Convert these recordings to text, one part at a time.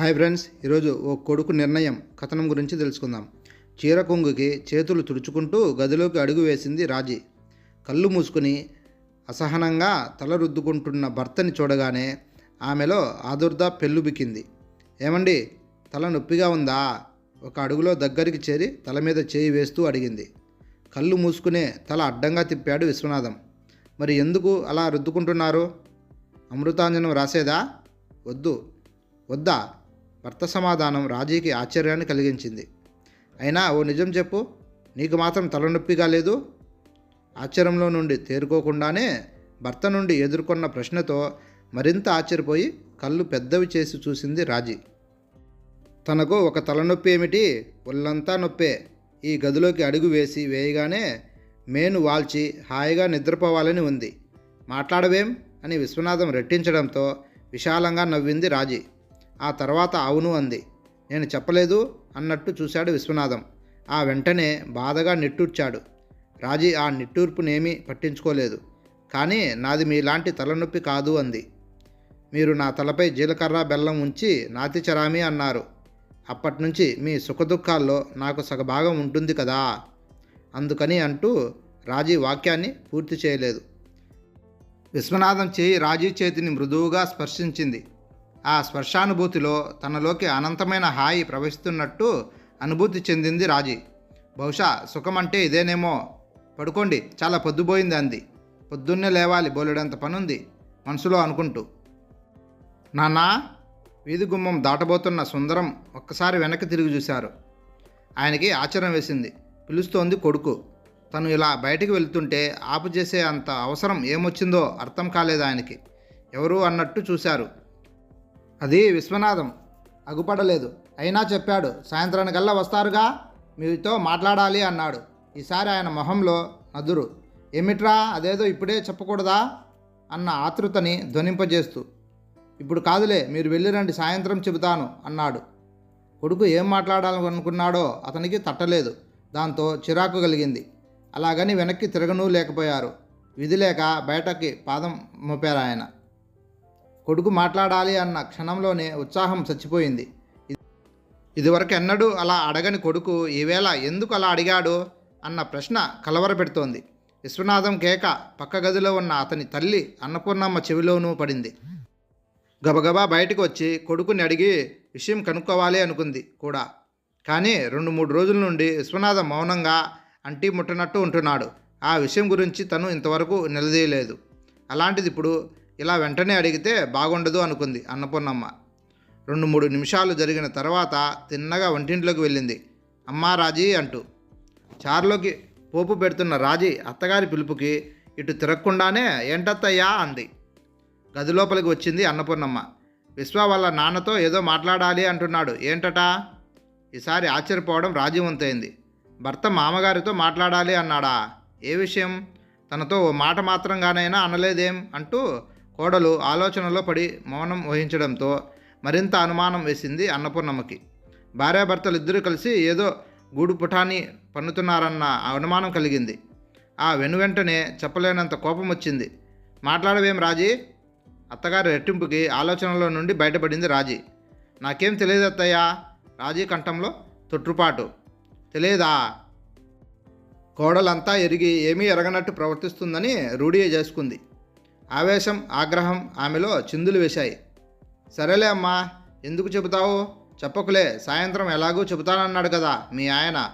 Hi friends ఈరోజు ఓ కొడుకు నిర్ణయం. కథనం గురించి తెలుసుకుందాం. చీర కొంగుకి చేతులు తుడుచుకుంటూ గదిలోకి అడుగు వేసింది రాజీ. కళ్ళు మూసుకుని అసహనంగా తల రుద్దుకుంటున్న భర్తని చూడగానే ఆమెలో ఆదుర్ద పెళ్ళుబికింది ఏమండి తల నొప్పిగా ఉందా? ఒక అడుగులో దగ్గరికి చేరి తల మీద చేయి వేస్తూ అడిగింది. కళ్ళు మూసుకునే తల అడ్డంగా తిప్పాడు విశ్వనాథం. మరి ఎందుకు అలా రుద్దుకుంటున్నారు? అమృతాంజనం రాసేదా? వద్దు. వద్దా? భర్త సమాధానం రాజీకి ఆశ్చర్యాన్ని కలిగించింది. అయినా ఓ నిజం చెప్పు నీకు మాత్రం తలనొప్పిగా లేదు? ఆశ్చర్యంలో నుండి తేరుకోకుండానే భర్త నుండి ఎదుర్కొన్న ప్రశ్నతో మరింత ఆశ్చర్యపోయి కళ్ళు పెద్దవి చేసి చూసింది రాజీ. తనకు ఒక తలనొప్పి ఏమిటి? ఒళ్ళంతా నొప్పే. ఈ గదిలోకి అడుగు వేసి వేయగానే మేను వాల్చి హాయిగా నిద్రపోవాలని ఉంది. మాట్లాడవేం? అని విశ్వనాథం రెట్టించడంతో విశాలంగా నవ్వింది రాజీ. ఆ తర్వాత అవును అంది. నేను చెప్పలేదు అన్నట్టు చూశాడు విశ్వనాథం. ఆ వెంటనే బాధగా నిట్టూర్చాడు. రాజీ ఆ నిట్టూర్పునేమీ పట్టించుకోలేదు. కానీ నాది మీలాంటి తలనొప్పి కాదు అంది. మీరు నా తలపై జీలకర్ర బెల్లం ఉంచి నాతి చరామి అన్నారు. అప్పటి నుంచి మీ సుఖదుఖాల్లో నాకు సగభాగం ఉంటుంది కదా? అందుకని అంటూ రాజీ వాక్యాన్ని పూర్తి చేయలేదు. విశ్వనాథం చేయి రాజీ చేతిని మృదువుగా స్పర్శించింది. ఆ స్పర్శానుభూతిలో తనలోకి అనంతమైన హాయి ప్రవహిస్తున్నట్టు అనుభూతి చెందింది రాజీ. బహుశా సుఖం అంటే ఇదేనేమో? పడుకోండి చాలా పొద్దుపోయింది అంది. పొద్దున్నే లేవాలి బోలెడంత పనుంది మనసులో అనుకుంటూ. నానా వీధి గుమ్మం దాటబోతున్న సుందరం ఒక్కసారి వెనక్కి తిరిగి చూశారు. ఆయనకి ఆశ్చర్యం వేసింది. పిలుస్తోంది కొడుకు. తను ఇలా బయటికి వెళ్తుంటే ఆపు చేసే అంత అవసరం ఏమొచ్చిందో అర్థం కాలేదు ఆయనకి. ఎవరు అన్నట్టు చూశారు. అది విశ్వనాథం. అగుపడలేదు. అయినా చెప్పాడు సాయంత్రానికల్లా వస్తారుగా? మీతో మాట్లాడాలి అన్నాడు. ఈసారి ఆయన మొహంలో నదురు. ఏమిట్రా? అదేదో ఇప్పుడే చెప్పకూడదా? అన్న ఆతృతని ధ్వనింపజేస్తూ. ఇప్పుడు కాదులే మీరు వెళ్ళిరండి సాయంత్రం చెబుతాను అన్నాడు. కొడుకు ఏం మాట్లాడాలనుకున్నాడో అతనికి తట్టలేదు. దాంతో చిరాకు కలిగింది. అలాగని వెనక్కి తిరగనూ లేకపోయారు. విధి లేక బయటకి పాదం మోపారు ఆయన. కొడుకు మాట్లాడాలి అన్న క్షణంలోనే ఉత్సాహం చచ్చిపోయింది. ఇదివరకు ఎన్నడూ అలా అడగని కొడుకు ఈవేళ ఎందుకు అలా అడిగాడు అన్న ప్రశ్న కలవరపెడుతోంది విశ్వనాథం కేక పక్క గదిలో ఉన్న అతని తల్లి అన్నపూర్ణమ్మ చెవిలోనూ పడింది. గబగబా బయటకు వచ్చి కొడుకుని అడిగి విషయం కనుక్కోవాలి అనుకుంది కూడా. కానీ రెండు మూడు రోజుల నుండి విశ్వనాథం మౌనంగా అంటి ముట్టనట్టు ఉంటున్నాడు. ఆ విషయం గురించి తను ఇంతవరకు నిలదీయలేదు. అలాంటిది ఇప్పుడు ఇలా వెంటనే అడిగితే బాగుండదు అనుకుంది అన్నపూర్ణమ్మ. రెండు మూడు నిమిషాలు జరిగిన తర్వాత తిన్నగా వంటింట్లోకి వెళ్ళింది. అమ్మా రాజీ అంటూ. చారులోకి పోపు పెడుతున్న రాజీ అత్తగారి పిలుపుకి ఇటు తిరగకుండానే ఏంటత్తయ్యా అంది. గదిలోపలికి వచ్చింది అన్నపూర్ణమ్మ. విశ్వ వాళ్ళ నాన్నతో ఏదో మాట్లాడాలి అంటున్నాడు. ఏంటట? ఈసారి ఆశ్చర్యపోవడం రాజీవంతైంది భర్త మామగారితో మాట్లాడాలి అన్నాడా? ఏ విషయం? తనతో ఓ మాట మాత్రంగానైనా అనలేదేం? అంటూ కోడలు ఆలోచనలో పడి మౌనం వహించడంతో మరింత అనుమానం వేసింది అన్నపూర్ణమ్మకి. భార్యాభర్తలు ఇద్దరూ కలిసి ఏదో గూడు పుఠాని పన్నుతున్నారన్న అనుమానం కలిగింది. ఆ వెనువెంటనే చెప్పలేనంత కోపం వచ్చింది మాట్లాడవేం రాజీ? అత్తగారి రెట్టింపుకి ఆలోచనలో నుండి బయటపడింది రాజీ. నాకేం తెలియదు అత్తయ్యా రాజీ కంఠంలో తొట్టుపాటు తెలియదా కోడలంతా ఎరిగి ఏమీ ఎరగనట్టు ప్రవర్తిస్తుందని రూఢీ చేసుకుంది. ఆవేశం ఆగ్రహం ఆమెలో చిందులు వేశాయి. సరేలే అమ్మా ఎందుకు చెబుతావు? చెప్పకులే సాయంత్రం ఎలాగూ చెబుతానన్నాడు కదా మీ ఆయన.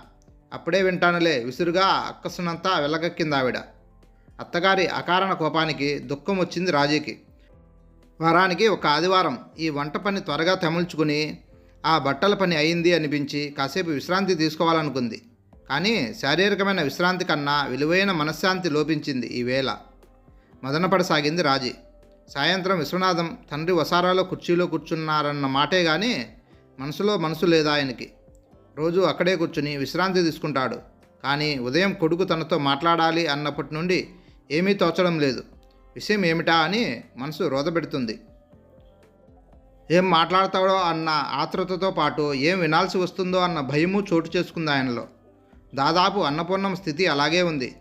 అప్పుడే వింటానులే విసురుగా అక్కసునంతా వెళ్ళగక్కింది ఆవిడ అత్తగారి అకారణ కోపానికి దుఃఖం వచ్చింది రాజీకి. వారానికి ఒక ఆదివారం ఈ వంట పని త్వరగా తెమల్చుకుని ఆ బట్టల పని అయింది అనిపించి కాసేపు విశ్రాంతి తీసుకోవాలనుకుంది. కానీ శారీరకమైన విశ్రాంతి కన్నా విలువైన మనశ్శాంతి లోపించింది ఈ వేళ. మదనపడసాగింది రాజీ. సాయంత్రం విశ్వనాథం తండ్రి వసారాలో కుర్చీలో కూర్చున్నారన్న మాటే కానీ మనసులో మనసు లేదా ఆయనకి. రోజు అక్కడే కూర్చుని విశ్రాంతి తీసుకుంటాడు. కానీ ఉదయం కొడుకు తనతో మాట్లాడాలి అన్నప్పటి నుండి ఏమీ తోచడం లేదు. విషయం ఏమిటా అని మనసు రోదపెడుతుంది ఏం మాట్లాడతాడో అన్న ఆతృతతో పాటు ఏం వినాల్సి వస్తుందో అన్న భయము చోటు చేసుకుంది ఆయనలో. దాదాపు అన్నపూర్ణం స్థితి అలాగే ఉంది.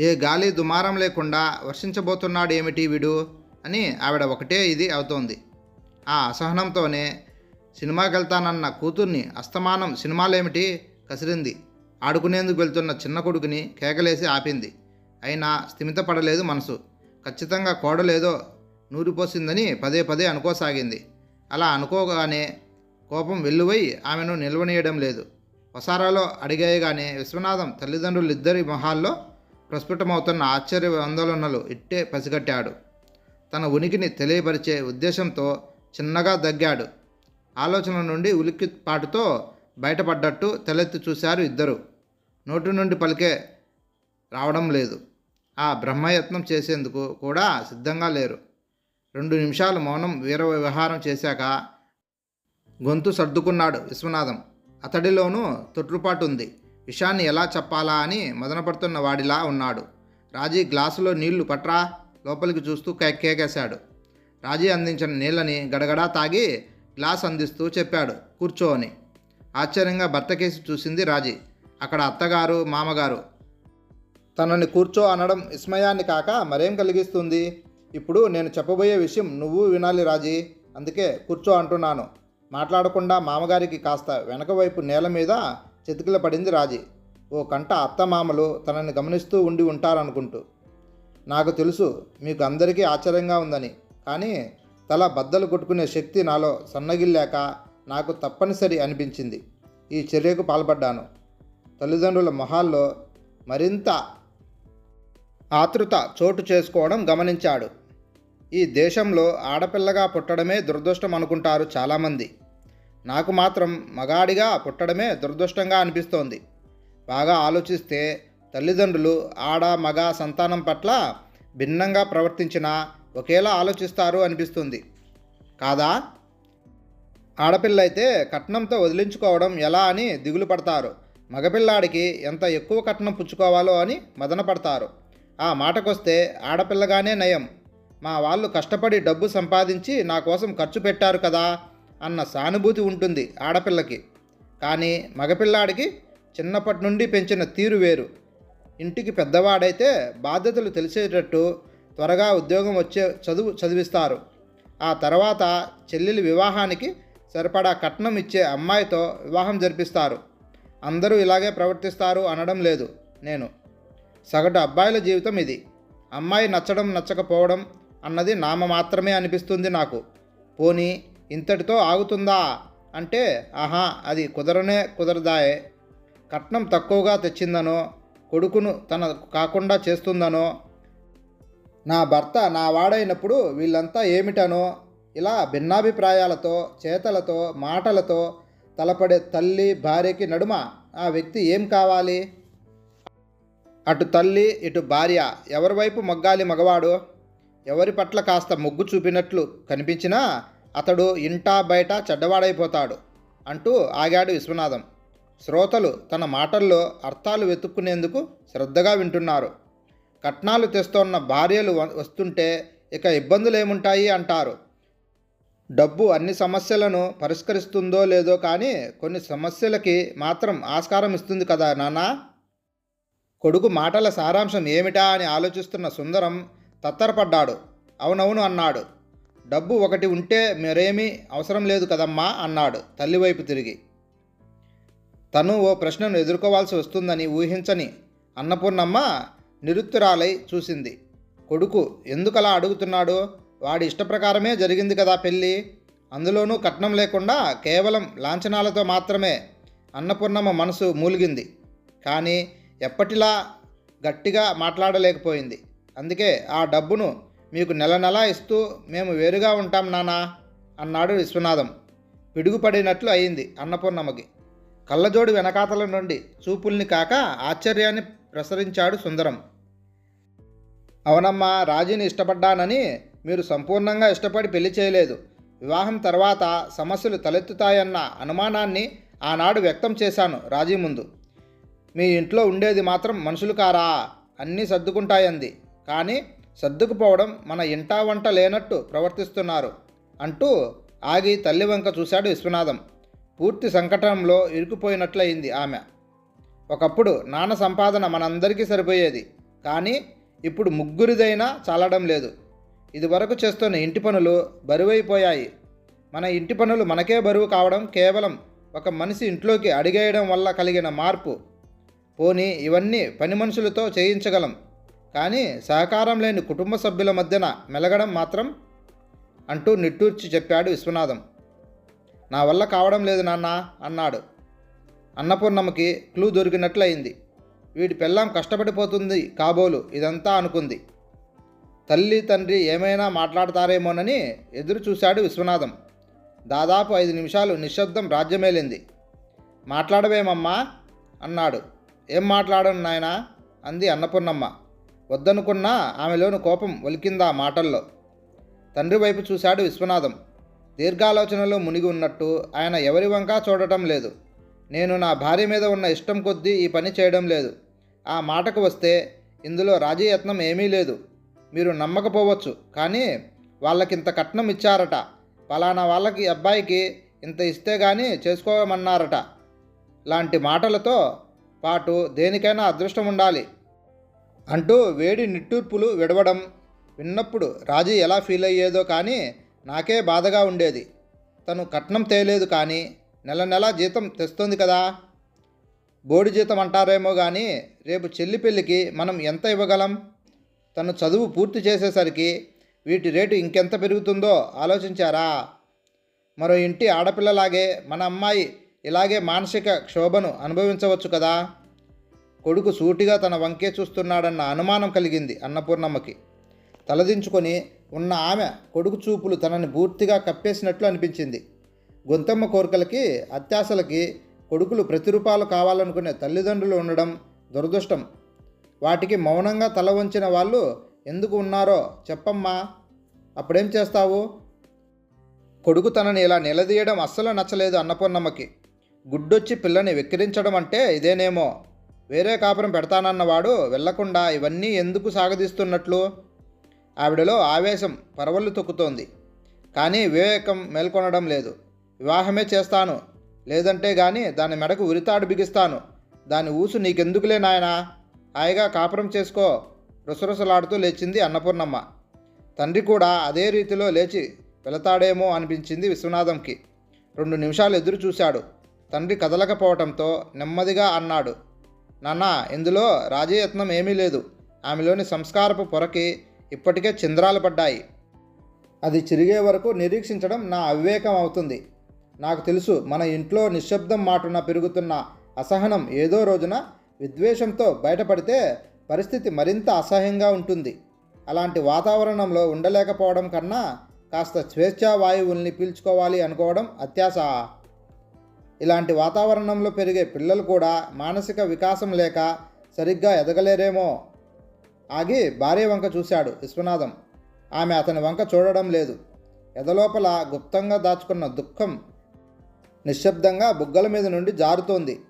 ఏ గాలి దుమారం లేకుండా వర్షించబోతున్నాడు ఏమిటి వీడు? అని ఆవిడ ఒకటే ఇది అవుతోంది. ఆ అసహనంతోనే సినిమాకి వెళ్తానన్న కూతుర్ని అస్తమానం సినిమాలేమిటి? కసిరింది. ఆడుకునేందుకు వెళ్తున్న చిన్న కొడుకుని కేకలేసి ఆపింది. అయినా స్థిమితపడలేదు మనసు. ఖచ్చితంగా కోడలేదో నూరిపోసిందని పదే పదే అనుకోసాగింది. అలా అనుకోగానే కోపం వెల్లువై ఆమెను నిల్వనీయడం లేదు. వసారాలో అడిగాయగానే విశ్వనాథం తల్లిదండ్రులిద్దరి మొహాల్లో ప్రస్ఫుటమవుతున్న ఆశ్చర్య ఆందోళనలు ఇట్టే పసిగట్టాడు. తన ఉనికిని తెలియపరిచే ఉద్దేశంతో చిన్నగా దగ్గాడు. ఆలోచన నుండి ఉలిక్కిపాటుతో బయటపడ్డట్టు తలెత్తి చూశారు ఇద్దరు. నోటి నుండి పలికే రావడం లేదు. ఆ బ్రహ్మయత్నం చేసేందుకు కూడా సిద్ధంగా లేరు. రెండు నిమిషాలు మౌనం వీర వ్యవహారం చేశాక గొంతు సర్దుకున్నాడు విశ్వనాథం. అతడిలోనూ తొట్టుపాటు ఉంది. విషయాన్ని ఎలా చెప్పాలా అని మదనపడుతున్న వాడిలా ఉన్నాడు. రాజీ గ్లాసులో నీళ్ళు పట్రా లోపలికి చూస్తూ కే- కేకేశాడు. రాజీ అందించిన నీళ్ళని గడగడా తాగి గ్లాస్ అందిస్తూ చెప్పాడు. కూర్చో అని. ఆశ్చర్యంగా భర్తకేసి చూసింది రాజీ. అక్కడ అత్తగారు మామగారు. తనని కూర్చో అనడం విస్మయాన్ని కాక మరేం కలిగిస్తుంది? ఇప్పుడు నేను చెప్పబోయే విషయం నువ్వు వినాలి రాజీ. అందుకే కూర్చో అంటున్నాను. మాట్లాడకుండా మామగారికి కాస్త వెనక వైపు నేల మీద చితికిల పడింది రాజీ. ఓ కంట అత్తమామలు తనని గమనిస్తూ ఉండి ఉంటారనుకుంటూ. నాకు తెలుసు మీకు అందరికీ ఆశ్చర్యంగా ఉందని. కానీ తల బద్దలు కొట్టుకునే శక్తి నాలో సన్నగిల్లాక నాకు తప్పనిసరి అనిపించింది. ఈ చర్యకు పాల్పడ్డాను. తల్లిదండ్రుల మొహాల్లో మరింత ఆతృత చోటు చేసుకోవడం గమనించాడు. ఈ దేశంలో ఆడపిల్లగా పుట్టడమే దురదృష్టం అనుకుంటారు చాలామంది. నాకు మాత్రం మగాడిగా పుట్టడమే దురదృష్టంగా అనిపిస్తోంది. బాగా ఆలోచిస్తే తల్లిదండ్రులు ఆడ మగ సంతానం పట్ల భిన్నంగా ప్రవర్తించినా ఒకేలా ఆలోచిస్తారు అనిపిస్తుంది. కాదా? ఆడపిల్ల అయితే కట్నంతో వదిలించుకోవడం ఎలా అని దిగులు పడతారు. మగపిల్లాడికి ఎంత ఎక్కువ కట్నం పుచ్చుకోవాలో అని మదన పడతారు. ఆ మాటకొస్తే ఆడపిల్లగానే నయం. మా వాళ్ళు కష్టపడి డబ్బు సంపాదించి నా కోసం ఖర్చు పెట్టారు కదా. అన్న సానుభూతి ఉంటుంది ఆడపిల్లకి. కానీ మగపిల్లాడికి చిన్నప్పటి నుండి పెంచిన తీరు వేరు. ఇంటికి పెద్దవాడైతే బాధ్యతలు తెలిసేటట్టు త్వరగా ఉద్యోగం వచ్చే చదువు చదివిస్తారు. ఆ తర్వాత చెల్లెలి వివాహానికి సరిపడా కట్నం ఇచ్చే అమ్మాయితో వివాహం జరిపిస్తారు. అందరూ ఇలాగే ప్రవర్తిస్తారు అనడం లేదు నేను. సగటు అబ్బాయిల జీవితం ఇది. అమ్మాయి నచ్చడం నచ్చకపోవడం అన్నది నామ మాత్రమే అనిపిస్తుంది నాకు. పోనీ ఇంతటితో ఆగుతుందా? అంటే ఆహా అది కుదరనే కుదరదాయే. కట్నం తక్కువగా తెచ్చిందనో కొడుకును తన కాకుండా చేస్తుందనో నా భర్త నా వాడైనప్పుడు వీళ్ళంతా ఏమిటనో ఇలా భిన్నాభిప్రాయాలతో చేతలతో మాటలతో తలపడే తల్లి భార్యకి నడుమ ఆ వ్యక్తి ఏం కావాలి? అటు తల్లి ఇటు భార్య ఎవరి వైపు మొగ్గాలి మగవాడు? ఎవరి పట్ల కాస్త మొగ్గు చూపినట్లు కనిపించినా అతడు ఇంటా బయట చెడ్డవాడైపోతాడు అంటూ ఆగాడు విశ్వనాథం. శ్రోతలు తన మాటల్లో అర్థాలు వెతుక్కునేందుకు శ్రద్ధగా వింటున్నారు. కట్నాలు తెస్తోన్న భార్యలు వస్తుంటే ఇక ఇబ్బందులేముంటాయి అంటారు. డబ్బు అన్ని సమస్యలను పరిష్కరిస్తుందో లేదో కానీ కొన్ని సమస్యలకి మాత్రం ఆస్కారం ఇస్తుంది కదా నానా కొడుకు మాటల సారాంశం ఏమిటా అని ఆలోచిస్తున్న సుందరం తత్తరపడ్డాడు. అవునవును అన్నాడు. డబ్బు ఒకటి ఉంటే మరేమీ అవసరం లేదు కదమ్మా అన్నాడు తల్లివైపు తిరిగి. తను ఓ ప్రశ్నను ఎదుర్కోవాల్సి వస్తుందని ఊహించని అన్నపూర్ణమ్మ నిరుత్తురాలై చూసింది. కొడుకు ఎందుకలా అడుగుతున్నాడు? వాడి ఇష్టప్రకారమే జరిగింది కదా పెళ్ళి? అందులోనూ కట్నం లేకుండా కేవలం లాంఛనాలతో మాత్రమే అన్నపూర్ణమ్మ మనసు మూలిగింది. కానీ ఎప్పటిలా గట్టిగా మాట్లాడలేకపోయింది. అందుకే ఆ డబ్బును మీకు నెల నెలా ఇస్తూ మేము వేరుగా ఉంటాం నానా అన్నాడు విశ్వనాథం. పిడుగుపడినట్లు అయింది అన్నపూర్ణమ్మకి. కళ్ళజోడు వెనకాతల నుండి చూపుల్ని కాక ఆశ్చర్యాన్ని ప్రసరించాడు సుందరం. అవునమ్మా రాజీని ఇష్టపడ్డానని మీరు సంపూర్ణంగా ఇష్టపడి పెళ్ళి చేయలేదు. వివాహం తర్వాత సమస్యలు తలెత్తుతాయన్న అనుమానాన్ని ఆనాడు వ్యక్తం చేశాను రాజీ ముందు. మీ ఇంట్లో ఉండేది మాత్రం మనుషులు కారా? అన్నీ సర్దుకుంటాయంది. కానీ సర్దుకుపోవడం మన ఇంటా వంట లేనట్టు ప్రవర్తిస్తున్నారు అంటూ ఆగి తల్లి వంక చూశాడు విశ్వనాథం. పూర్తి సంకటంలో ఇరుకుపోయినట్లయింది ఆమె. ఒకప్పుడు నాన్న సంపాదన మనందరికీ సరిపోయేది కానీ ఇప్పుడు ముగ్గురిదైనా చాలడం లేదు. ఇదివరకు చేస్తున్న ఇంటి పనులు బరువైపోయాయి. మన ఇంటి పనులు మనకే బరువు కావడం కేవలం ఒక మనిషి ఇంట్లోకి అడిగేయడం వల్ల కలిగిన మార్పు. పోనీ ఇవన్నీ పని మనుషులతో చేయించగలం. కానీ సహకారం లేని కుటుంబ సభ్యుల మధ్యన మెలగడం మాత్రం అంటూ నిట్టూర్చి చెప్పాడు విశ్వనాథం. నా వల్ల కావడం లేదు నాన్న అన్నాడు. అన్నపూర్ణమ్మకి క్లూ దొరికినట్లయింది. వీడి పెళ్ళాం కష్టపడిపోతుంది కాబోలు ఇదంతా అనుకుంది. తల్లి తండ్రి ఏమైనా మాట్లాడతారేమోనని ఎదురు చూశాడు విశ్వనాథం. దాదాపు ఐదు నిమిషాలు నిశ్శబ్దం రాజ్యమేలింది. మాట్లాడవేమమ్మా అన్నాడు. ఏం మాట్లాడను నాయనా అంది అన్నపూర్ణమ్మ. వద్దనుకున్నా ఆమెలోని కోపం ఒలికిందా మాటల్లో. తండ్రి వైపు చూశాడు విశ్వనాథం. దీర్ఘాలోచనలో మునిగి ఉన్నట్టు ఆయన ఎవరి వంకా చూడటం లేదు. నేను నా భార్య మీద ఉన్న ఇష్టం కొద్దీ ఈ పని చేయడం లేదు. ఆ మాటకు వస్తే ఇందులో రాజీయత్నం ఏమీ లేదు. మీరు నమ్మకపోవచ్చు కానీ వాళ్ళకింత కట్నం ఇచ్చారట. పలానా వాళ్ళకి అబ్బాయికి ఇంత ఇస్తే కానీ చేసుకోమన్నారట. లాంటి మాటలతో పాటు దేనికైనా అదృష్టం ఉండాలి. అంటూ వేడి నిట్టూర్పులు విడవడం విన్నప్పుడు రాజీ ఎలా ఫీల్ అయ్యేదో కానీ నాకే బాధగా ఉండేది. తను కట్నం తేలేదు కానీ నెల నెల జీతం తెస్తుంది కదా. బోడి జీతం అంటారేమో కానీ రేపు చెల్లి పెళ్ళికి మనం ఎంత ఇవ్వగలం? తను చదువు పూర్తి చేసేసరికి వీటి రేటు ఇంకెంత పెరుగుతుందో ఆలోచించారా? మరో ఇంటి ఆడపిల్లలాగే మన అమ్మాయి ఇలాగే మానసిక క్షోభను అనుభవించవచ్చు కదా. కొడుకు సూటిగా తన వంకే చూస్తున్నాడన్న అనుమానం కలిగింది అన్నపూర్ణమ్మకి. తలదించుకొని ఉన్న ఆమె కొడుకు చూపులు తనని పూర్తిగా కప్పేసినట్లు అనిపించింది. గొంతమ్మ కోరికలకి అత్యాశలకి కొడుకులు ప్రతిరూపాలు కావాలనుకునే తల్లిదండ్రులు ఉండడం దురదృష్టం. వాటికి మౌనంగా తల వంచిన వాళ్ళు ఎందుకు ఉన్నారో చెప్పమ్మా అప్పుడేం చేస్తావు? కొడుకు తనని ఇలా నిలదీయడం అస్సలు నచ్చలేదు అన్నపూర్ణమ్మకి. గుడ్డొచ్చి పిల్లని వెక్కిరించడం అంటే ఇదేనేమో? వేరే కాపురం పెడతానన్నవాడు వెళ్ళకుండా ఇవన్నీ ఎందుకు సాగదీస్తున్నట్లు? ఆవిడలో ఆవేశం పరవళ్ళు తొక్కుతోంది. కానీ వివేకం మేల్కొనడం లేదు. వివాహమే చేస్తాను. లేదంటే గాని దాని మెడకు ఉరితాడు బిగిస్తాను. దాని ఊసు నీకెందుకులే నాయనా? హాయిగా కాపురం చేసుకో. రుసరుసలాడుతూ లేచింది అన్నపూర్ణమ్మ. తండ్రి కూడా అదే రీతిలో లేచి వెళతాడేమో అనిపించింది విశ్వనాథంకి. రెండు నిమిషాలు ఎదురు చూశాడు. తండ్రి కదలకపోవటంతో నెమ్మదిగా అన్నాడు. నాన్న ఇందులో రాజయత్నం ఏమీ లేదు. ఆమెలోని సంస్కారపు పొరకి ఇప్పటికే చింద్రాలు పడ్డాయి. అది చిరిగే వరకు నిరీక్షించడం నా అవివేకం అవుతుంది. నాకు తెలుసు మన ఇంట్లో నిశ్శబ్దం మాటున పెరుగుతున్న అసహనం ఏదో రోజున విద్వేషంతో బయటపడితే పరిస్థితి మరింత అసహ్యంగా ఉంటుంది. అలాంటి వాతావరణంలో ఉండలేకపోవడం కన్నా కాస్త స్వేచ్ఛా వాయువుల్ని పీల్చుకోవాలి అనుకోవడం అత్యాశ. ఇలాంటి వాతావరణంలో పెరిగే పిల్లలు కూడా మానసిక వికాసం లేక సరిగ్గా ఎదగలేరేమో ఆగి భార్య వంక చూశాడు విశ్వనాథం. ఆమె అతని వంక చూడడం లేదు. ఎదలోపల గుప్తంగా దాచుకున్న దుఃఖం నిశ్శబ్దంగా బుగ్గల మీద నుండి జారుతోంది.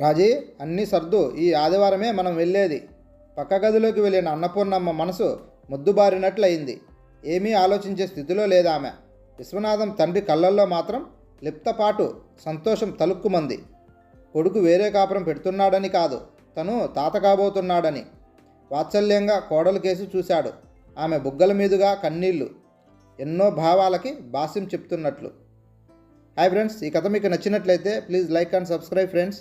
రాజీ అన్నీ సర్దు. ఈ ఆదివారమే మనం వెళ్ళేది. పక్క గదిలోకి వెళ్ళిన అన్నపూర్ణమ్మ మనసు ముద్దుబారినట్లయింది. ఏమీ ఆలోచించే స్థితిలో లేదామె. విశ్వనాథం తండ్రి కళ్ళల్లో మాత్రం లిప్తపాటు సంతోషం తలుక్కుమంది. కొడుకు వేరే కాపురం పెడుతున్నాడని కాదు తను తాత కాబోతున్నాడని. వాత్సల్యంగా కోడలు కేసి చూశాడు. ఆమె బుగ్గల మీదుగా కన్నీళ్ళు. ఎన్నో భావాలకి భాష్యం చెప్తున్నట్లు. హాయ్ ఫ్రెండ్స్ ఈ కథ మీకు నచ్చినట్లయితే please like and subscribe friends.